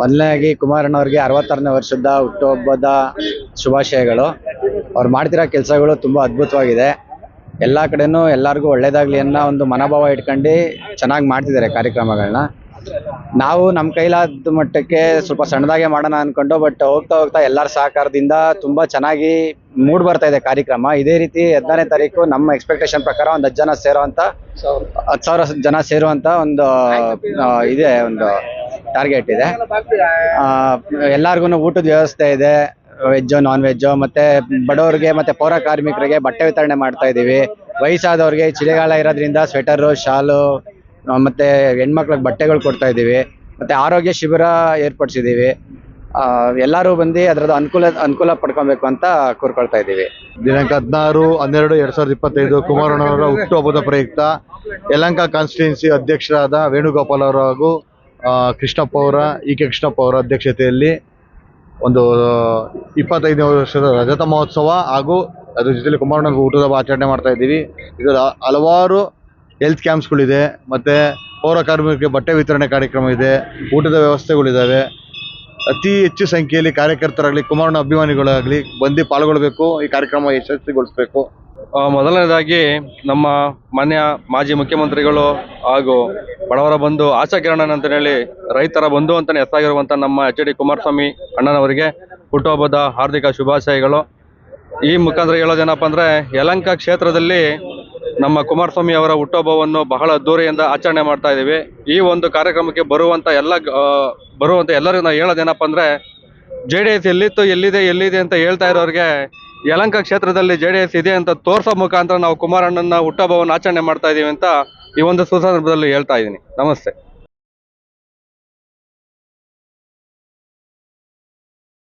ಮೊದಲನೇದಾಗಿ ಕುಮಾರಣ್ಣವ್ರಿಗೆ ಅರವತ್ತಾರನೇ ವರ್ಷದ ಹುಟ್ಟುಹಬ್ಬದ ಶುಭಾಶಯಗಳು. ಅವ್ರು ಮಾಡ್ತಿರೋ ಕೆಲಸಗಳು ತುಂಬ ಅದ್ಭುತವಾಗಿದೆ. ಎಲ್ಲ ಕಡೆನೂ ಎಲ್ಲರಿಗೂ ಒಳ್ಳೇದಾಗಲಿ ಅನ್ನೋ ಒಂದು ಮನೋಭಾವ ಇಟ್ಕೊಂಡು ಚೆನ್ನಾಗಿ ಮಾಡ್ತಿದ್ದಾರೆ ಕಾರ್ಯಕ್ರಮಗಳನ್ನ ನಾವು ನಮ್ಮ ಕೈಲಾದ ಮಟ್ಟಕ್ಕೆ ಸ್ವಲ್ಪ ಸಣ್ಣದಾಗೆ ಮಾಡೋಣ ಅನ್ಕೊಂಡು, ಬಟ್ ಹೋಗ್ತಾ ಹೋಗ್ತಾ ಎಲ್ಲರ ಸಹಕಾರದಿಂದ ತುಂಬ ಚೆನ್ನಾಗಿ ಮೂಡ್ ಬರ್ತಾ ಇದೆ ಕಾರ್ಯಕ್ರಮ. ಇದೇ ರೀತಿ ಹದಿನಾರನೇ ತಾರೀಕು ನಮ್ಮ ಎಕ್ಸ್ಪೆಕ್ಟೇಷನ್ ಪ್ರಕಾರ ಒಂದು ಹತ್ತು ಜನ ಸೇರುವಂತ ಹತ್ತು ಸಾವಿರ ಜನ ಸೇರುವಂತ ಒಂದು ಇದೆ ಒಂದು ಟಾರ್ಗೆಟ್ ಇದೆ. ಎಲ್ಲರಿಗೂ ಊಟದ ವ್ಯವಸ್ಥೆ ಇದೆ. ವೆಜ್ಜು ನಾನ್ ವೆಜ್ಜು ಮತ್ತೆ ಬಡವರಿಗೆ ಮತ್ತೆ ಪೌರ ಕಾರ್ಮಿಕರಿಗೆ ಬಟ್ಟೆ ವಿತರಣೆ ಮಾಡ್ತಾ ಇದೀವಿ ವಯಸ್ಸಾದವ್ರಿಗೆ ಚಳಿಗಾಲ ಇರೋದ್ರಿಂದ ಸ್ವೆಟರು ಶಾಲು ಮತ್ತೆ ಹೆಣ್ಮಕ್ಳಿಗೆ ಬಟ್ಟೆಗಳು ಕೊಡ್ತಾ ಇದೀವಿ ಮತ್ತೆ ಆರೋಗ್ಯ ಶಿಬಿರ ಏರ್ಪಡಿಸಿದೀವಿ ಎಲ್ಲರೂ ಬಂದು ಅದರದ್ದು ಅನುಕೂಲ ಅನುಕೂಲ ಪಡ್ಕೊಬೇಕು ಅಂತ ಕೋರ್ಕೊಳ್ತಾ ಇದ್ದೀವಿ. ದಿನಾಂಕ ಹದಿನಾರು ಹನ್ನೆರಡು ಎರಡ್ ಸಾವಿರದ ಇಪ್ಪತ್ತೈದು ಕುಮಾರಣ್ಣವರ ಹುಟ್ಟುಹಬ್ಬದ ಪ್ರಯುಕ್ತ. ಯಲಂಕ ಕಾನ್ಸ್ಟಿಟ್ಯೂನ್ಸಿ ಅಧ್ಯಕ್ಷರಾದ ವೇಣುಗೋಪಾಲ್ ಅವರು ಹಾಗೂ ಕೃಷ್ಣಪ್ಪ ಅವರ ಇ ಕೆ ಕೃಷ್ಣಪ್ಪ ಅವರ ಅಧ್ಯಕ್ಷತೆಯಲ್ಲಿ ಒಂದು ಇಪ್ಪತ್ತೈದನೇ ವರ್ಷದ ರಜತ ಮಹೋತ್ಸವ ಹಾಗೂ ಅದ್ರ ಜೊತೆಲಿ ಕುಮಾರಣ್ಣ ಊಟದ ಆಚರಣೆ ಮಾಡ್ತಾ ಇದ್ದೀವಿ. ಇದರ ಹಲವಾರು ಹೆಲ್ತ್ ಕ್ಯಾಂಪ್ಸ್ಗಳಿದೆ ಮತ್ತೆ ಪೌರ ಕಾರ್ಮಿಕರಿಗೆ ಬಟ್ಟೆ ವಿತರಣೆ ಕಾರ್ಯಕ್ರಮ ಇದೆ, ಊಟದ ವ್ಯವಸ್ಥೆಗಳಿದ್ದಾವೆ ಅತಿ ಹೆಚ್ಚು ಸಂಖ್ಯೆಯಲ್ಲಿ ಕಾರ್ಯಕರ್ತರಾಗಲಿ ಕುಮಾರಣ್ಣ ಅಭಿಮಾನಿಗಳಾಗಲಿ ಬಂದು ಪಾಲ್ಗೊಳ್ಬೇಕು, ಈ ಕಾರ್ಯಕ್ರಮ ಯಶಸ್ವಿಗೊಳಿಸಬೇಕು. ಮೊದಲನೇದಾಗಿ ನಮ್ಮ ಮಾನ್ಯ ಮಾಜಿ ಮುಖ್ಯಮಂತ್ರಿಗಳು ಹಾಗೂ ಬಡವರ ಬಂಧು ಆಶಾ ಕಿರಣನ್ ಅಂತ ಹೇಳಿ ರೈತರ ಬಂಧು ಅಂತಾನೆ ಹೆಸರಾಗಿರುವಂತ ನಮ್ಮ ಎಚ್ ಡಿ ಕುಮಾರಸ್ವಾಮಿ ಅಣ್ಣನವರಿಗೆ ಹುಟ್ಟುಹಬ್ಬದ ಹಾರ್ದಿಕ ಶುಭಾಶಯಗಳು. ಈ ಮುಖಾಂತರ ಹೇಳೋದೇನಪ್ಪ ಅಂದ್ರೆ, ಯಲಂಕ ಕ್ಷೇತ್ರದಲ್ಲಿ ನಮ್ಮ ಕುಮಾರಸ್ವಾಮಿ ಅವರ ಹುಟ್ಟುಹಬ್ಬವನ್ನು ಬಹಳ ಅದ್ದೂರಿಯಿಂದ ಆಚರಣೆ ಮಾಡ್ತಾ ಇದ್ದೀವಿ. ಈ ಒಂದು ಕಾರ್ಯಕ್ರಮಕ್ಕೆ ಬರುವಂತ ಎಲ್ಲ ಬರುವಂತ ಎಲ್ಲರಿಗೂ ನಾವು ಹೇಳೋದೇನಪ್ಪ ಅಂದ್ರೆ ಜೆ ಡಿ ಎಸ್ ಎಲ್ಲಿತ್ತು, ಎಲ್ಲಿದೆ ಎಲ್ಲಿದೆ ಅಂತ ಹೇಳ್ತಾ ಇರೋರಿಗೆ ಯಲಂಕ ಕ್ಷೇತ್ರದಲ್ಲಿ ಜೆ ಡಿ ಎಸ್ ಇದೆ ಅಂತ ತೋರ್ಸೋ ಮುಖಾಂತರ ನಾವು ಕುಮಾರಣ್ಣನ ಹುಟ್ಟಹಬ್ಬವನ್ನು ಆಚರಣೆ ಮಾಡ್ತಾ ಇದ್ದೀವಿ ಅಂತ ಈ ಒಂದು ಸುಸಂದರ್ಭದಲ್ಲಿ ಹೇಳ್ತಾ ಇದ್ದೀನಿ ನಮಸ್ತೆ.